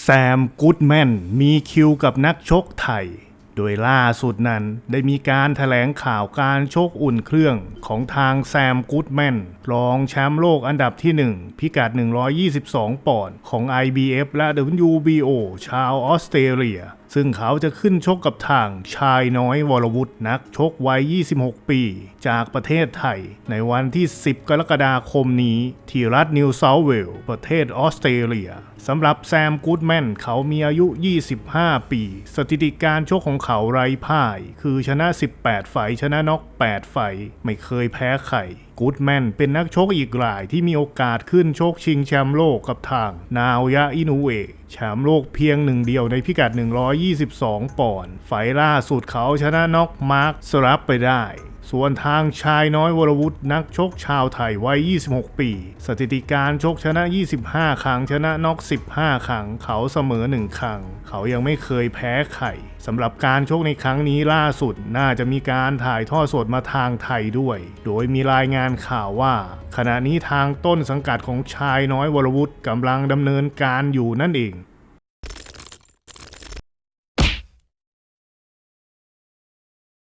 แซมกูดแมนมีคิวกับนักชกไทย โดยล่าสุดนั้นได้มีการถแถลงข่าวการชกอุ่นเครื่องของทางแซมกูดแมนรองแชมป์โลกอันดับที่ 1 พิกัด 122 ปอนด์ของ IBF และ WBO ชาวออสเตรเลีย ซึ่งเขาจะขึ้นชกกับทางชายน้อยวรวุฒินักชกวัย 26 ปี จากประเทศไทย ในวันที่ 10 กรกฎาคมนี้ ที่รัฐนิวเซาท์เวลส์ประเทศออสเตรเลียสำหรับแซมกูดแมนเขามีอายุ 25 ปี สถิติการชกของเขาไร้พ่าย คือชนะ 18 ไฟชนะน็อก 8 ไฟไม่เคยแพ้ใครกูดแมนเป็นนักชกอีกรายที่มีโอกาสขึ้นชกชิงแชมป์โลกกับทาง นาวยะอินูเอะแชมป์โลกเพียงหนึ่งเดียวในพิกัด 122 ปอนด์ไฟล์ล่าสุดเขาชนะน็อกมาร์คสลับไปได้ ส่วนทางชายน้อยวรวุฒินักชกชาวไทยวัย 26 ปี สถิติการชกชนะ 25 ครั้ง ชนะน็อก 15 ครั้ง เขาเสมอ 1 ครั้ง เขายังไม่เคยแพ้ใครสำหรับการชกในครั้งนี้ล่าสุดน่าจะมีการถ่ายทอดสดมาทางไทยด้วย โดยมีรายงานข่าวว่า ขณะนี้ทางต้นสังกัดของชายน้อยวรวุฒิกำลังดำเนินการอยู่นั่นเอง